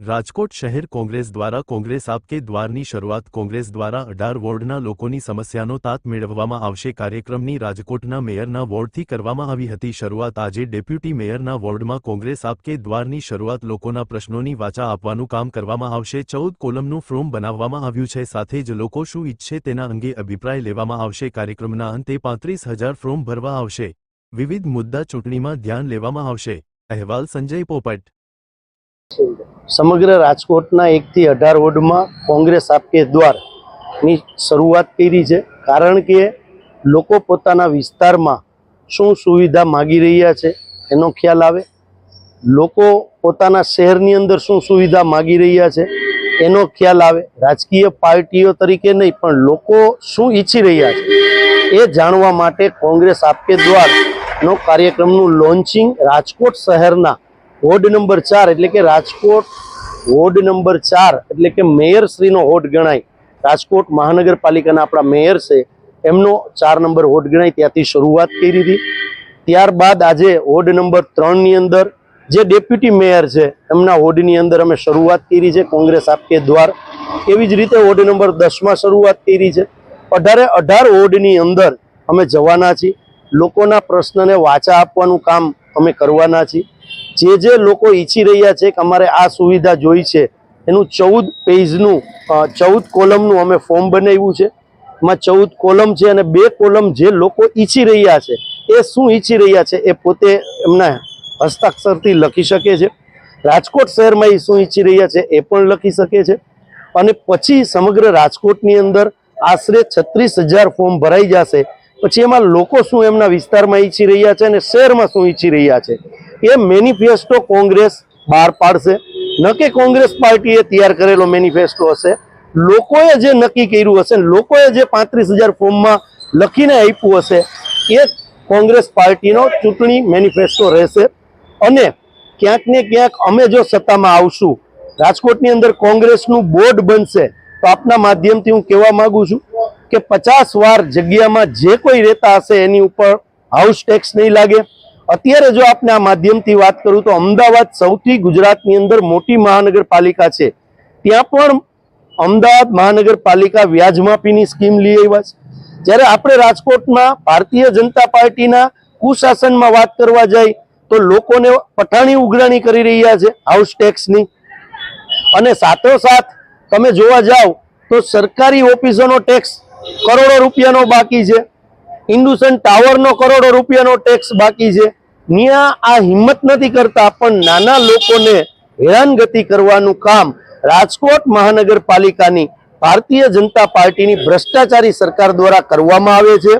રાજકોટ શહેર કોંગ્રેસ દ્વારા કોંગ્રેસ આપકે દ્વારની શરૂઆત કોંગ્રેસ દ્વારા અઢાર વોર્ડના લોકોની સમસ્યાનો તાત મેળવવામાં આવશે. કાર્યક્રમની રાજકોટના મેયરના વોર્ડથી કરવામાં આવી હતી શરૂઆત. આજે ડેપ્યુટી મેયરના વોર્ડમાં કોંગ્રેસ આપકે દ્વારની શરૂઆત લોકોના પ્રશ્નોની વાચા આપવાનું કામ કરવામાં આવશે. ચૌદ કોલમનું ફોર્મ બનાવવામાં આવ્યું છે. સાથે જ લોકો શું ઈચ્છે તેના અંગે અભિપ્રાય લેવામાં આવશે. કાર્યક્રમના અંતે પાંત્રીસ હજાર ફોર્મ ભરવા આવશે. વિવિધ મુદ્દા ચૂંટણીમાં ધ્યાન લેવામાં આવશે. અહેવાલ સંજય પોપટ સમગ્ર રાજકોટના એકથી અઢાર વોર્ડમાં કોંગ્રેસ આપકે દ્વારની શરૂઆત કરી છે. કારણ કે લોકો પોતાના વિસ્તારમાં શું સુવિધા માગી રહ્યા છે એનો ખ્યાલ આવે. લોકો પોતાના શહેરની અંદર શું સુવિધા માગી રહ્યા છે એનો ખ્યાલ આવે. રાજકીય પાર્ટીઓ તરીકે નહીં, પણ લોકો શું ઈચ્છી રહ્યા છે એ જાણવા માટે કોંગ્રેસ આપકે દ્વારનો કાર્યક્રમનું લોન્ચિંગ રાજકોટ શહેરના વોર્ડ નંબર ચાર એટલે કે રાજકોટ વોર્ડ નંબર ચાર એટલે કે મેયરશ્રીનો હોડ ગણાય. રાજકોટ મહાનગરપાલિકાના આપણા મેયર છે, એમનો ચાર નંબર હોડ ગણાય, ત્યાંથી શરૂઆત કરી હતી. ત્યારબાદ આજે હોડ નંબર ત્રણની અંદર જે ડેપ્યુટી મેયર છે, એમના હોડની અંદર અમે શરૂઆત કરી છે, કોંગ્રેસ આપકે દ્વાર. એવી જ રીતે હોડ નંબર દસમાં શરૂઆત કરી છે. અઢારે અઢાર હોડની અંદર અમે જવાના છીએ. લોકોના પ્રશ્નને વાચા આપવાનું કામ અમે કરવાના છીએ. જે જે લોકો ઈચ્છી રહ્યા છે કે અમારે આ સુવિધા જોઈ છે, એનું ચૌદ પેજનું ચૌદ કોલમનું અમે ફોર્મ બનાવ્યું છે. એમાં ચૌદ કોલમ છે અને બે કોલમ જે લોકો ઈચ્છી રહ્યા છે, એ શું ઈચ્છી રહ્યા છે એ પોતે એમના હસ્તાક્ષરથી લખી શકે છે. રાજકોટ શહેરમાં એ શું ઈચ્છી રહ્યા છે એ પણ લખી શકે છે. અને પછી સમગ્ર રાજકોટની અંદર આશરે છત્રીસ ફોર્મ ભરાઈ જશે. પછી એમાં લોકો શું એમના વિસ્તારમાં ઈચ્છી રહ્યા છે અને શહેરમાં શું ઈચ્છી રહ્યા છે? એ મેનિફેસ્ટો કોંગ્રેસ બહાર પાડશે. ન કે કોંગ્રેસ પાર્ટીએ તૈયાર કરેલો મેનિફેસ્ટો હશે. લોકોએ જે નક્કી કર્યું હશે, લોકોએ જે પાંત્રીસ હજાર ફોર્મમાં લખીને આપ્યું હશે, એ કોંગ્રેસ પાર્ટીનો ચૂંટણી મેનિફેસ્ટો રહેશે. અને ક્યાંક ને ક્યાંક અમે જો સત્તામાં આવશું, રાજકોટની અંદર કોંગ્રેસનું બોર્ડ બનશે, તો આપના માધ્યમથી હું કહેવા માગું છું કે પચાસ વાર જગ્યામાં જે કોઈ રહેતા હશે એની ઉપર હાઉસ ટેક્સ નહીં લાગે. અત્યારે જો આપને આ માધ્યમથી વાત કરું તો અમદાવાદ સૌથી ગુજરાતની અંદર મોટી મહાનગરપાલિકા છે. ત્યાં પણ અમદાવાદ મહાનગરપાલિકા વ્યાજમાફીની સ્કીમ લઈ આવ્યા છે. જ્યારે આપણે રાજકોટમાં ભારતીય જનતા પાર્ટીના કુશાસનમાં વાત કરવા જાય તો લોકોને પઠાણી ઉઘરાણી કરી રહ્યા છે હાઉસ ટેક્સની. અને સાથોસાથ તમે જોવા જાઓ તો સરકારી ઓફિસોનો ટેક્સ કરોડો રૂપિયાનો બાકી છે. ઇન્ડુસન ટાવરનો કરોડો રૂપિયાનો ટેક્સ બાકી છે. ત્યાં આ હિંમત નથી કરતા, પણ નાના લોકોને હેરાનગતિ કરવાનું કામ રાજકોટ મહાનગરપાલિકાની ભારતીય જનતા પાર્ટીની ભ્રષ્ટાચારી સરકાર દ્વારા કરવામાં આવે છે.